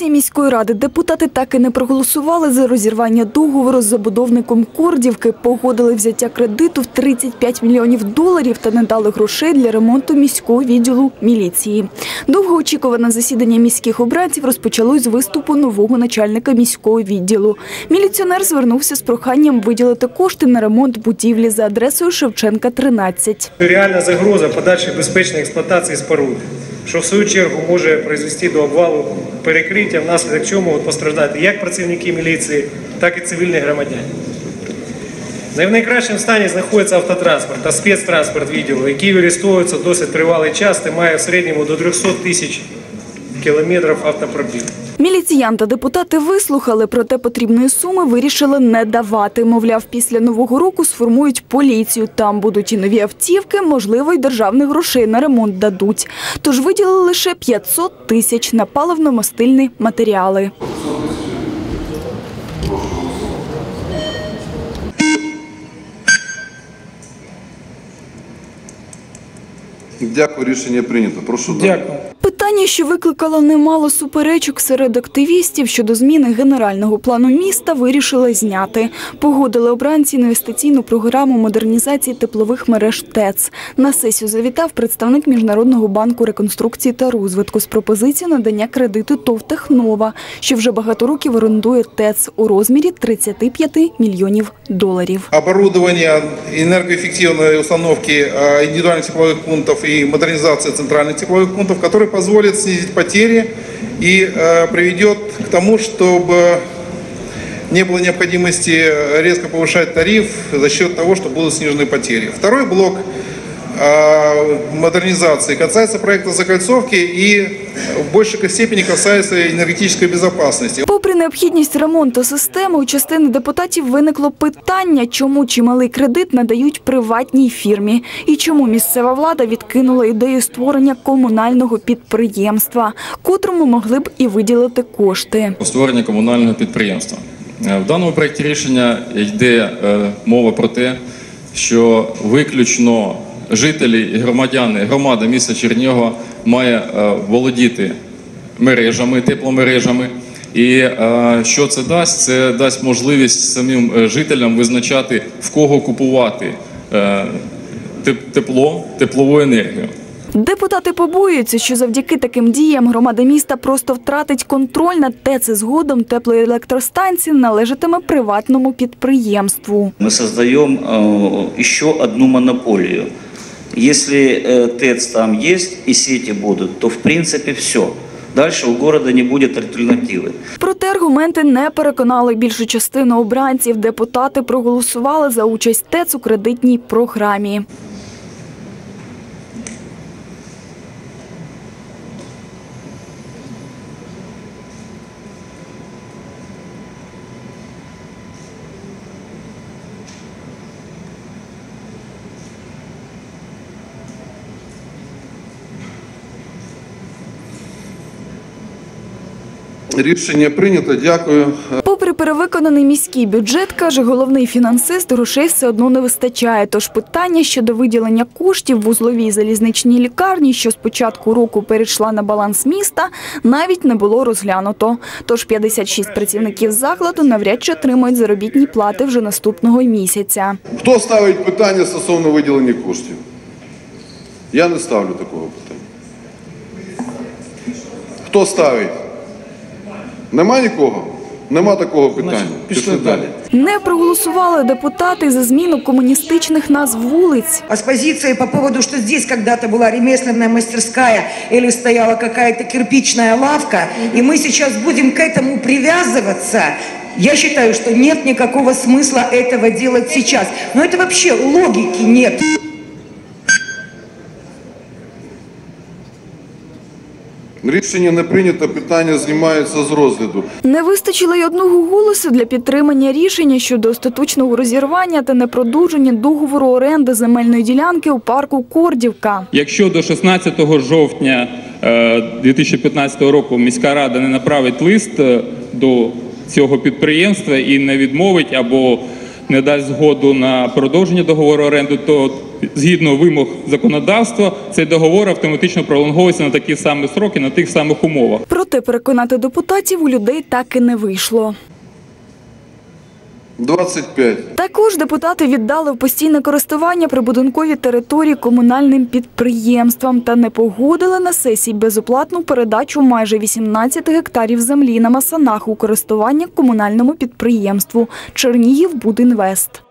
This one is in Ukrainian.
сесії міської ради депутати так і не проголосували за розірвання договору з забудовником Кордівки, погодили взяття кредиту в 35 мільйонів доларів та не дали грошей для ремонту міського відділу міліції. Довгоочікуване засідання міських обранців розпочалось з виступу нового начальника міського відділу. Міліціонер звернувся з проханням виділити кошти на ремонт будівлі за адресою Шевченка, 13. Реальна загроза подальшої безпечної експлуатації споруди, що в свою чергу може призвести до обвалу перекриття, внаслідок можуть постраждати як працівники міліції, так і цивільні громадяни. В найкращому стані знаходиться автотранспорт та спецтранспорт відділу, який використовується досить тривалий час і має в середньому до 300 тисяч кілометрів автопробігу. Міліціян та депутати вислухали, проте потрібної суми вирішили не давати. Мовляв, після нового року сформують поліцію. Там будуть і нові автівки, можливо, й державних грошей на ремонт дадуть. Тож виділили лише 500 тисяч на паливно-мастильні матеріали. Дякую, рішення прийнято. Прошу. Дякую. Питання, що викликало немало суперечок серед активістів щодо зміни генерального плану міста, вирішили зняти. Погодили обранці інвестиційну програму модернізації теплових мереж ТЕЦ. На сесію завітав представник Міжнародного банку реконструкції та розвитку з пропозицією надання кредиту ТОВ «Технова», що вже багато років орендує ТЕЦ у розмірі 35 мільйонів доларів. Оборудование энергоэффективной установки э, индивидуальных тепловых пунктов и модернизация центральных тепловых пунктов, который позволит снизить потери и э, приведет к тому, чтобы не было необходимости резко повышать тариф за счет того, что будут снижены потери. Второй блок модернизации касается проекта закольцовки и в большей степени касается энергетической безопасности. Попри необхідність ремонту системи, у частини депутатів виникло питання, чому чималий кредит надають приватній фірмі і чому місцева влада відкинула ідею створення комунального підприємства, котрому могли б і виділити кошти. створення комунального підприємства. Е, В даному проєкті рішення йде е, мова про те, що виключно жителі і громадяни, громада міста Чернігова має е, володіти мережами, тепломережами. І е, що це дасть? Це дасть можливість самим е, жителям визначати, в кого купувати тепло, теплову енергію. Депутати побоюються, що завдяки таким діям громада міста просто втратить контроль над ТЕЦ і згодом теплої електростанції належатиме приватному підприємству. мы создаем э, еще одну монополию. Если э, ТЭЦ там есть и сети будут, то в принципе все. Дальше у города не будет альтернативы. Проте аргументи не переконали більшу частину обранців. Депутати проголосували за участь ТЕЦ у кредитній програмі. Рішення прийнято. Дякую. Попри перевиконаний міський бюджет, каже головний фінансист, грошей все одно не вистачає. Тож питання щодо виділення коштів вузловій залізничній лікарні, що з початку року перейшла на баланс міста, навіть не було розглянуто. Тож 56 працівників закладу навряд чи отримують заробітні плати вже наступного місяця. Хто ставить питання стосовно виділення коштів? Я не ставлю такого питання. Хто ставить? Нема нікого? Нема такого питання. Пішли далі. Не проголосували депутати за зміну комуністичних назв вулиць. А с позицией по поводу, что здесь когда-то была ремесленная мастерская или стояла какая-то кирпичная лавка, и мы сейчас будем к этому привязываться, я считаю, что нет никакого смысла этого делать сейчас. Но это вообще логики нет. Рішення не прийнято, питання знімається з розгляду. Не вистачило й одного голосу для підтримання рішення щодо остаточного розірвання та непродовження договору оренди земельної ділянки у парку Кордівка. Якщо до 16 жовтня е, 2015 року міська рада не направить лист е, до цього підприємства і не відмовить або не дасть згоду на продовження договору оренди, то згідно вимог законодавства цей договор автоматично пролонговується на такі самі сроки, на тих самих умовах. Проте переконати депутатів у людей так і не вийшло. 25. Також депутати віддали в постійне користування прибудинкові території комунальним підприємствам та не погодили на сесії безоплатну передачу майже 18 гектарів землі на Масанах у користування комунальному підприємству Чернігів Будінвест.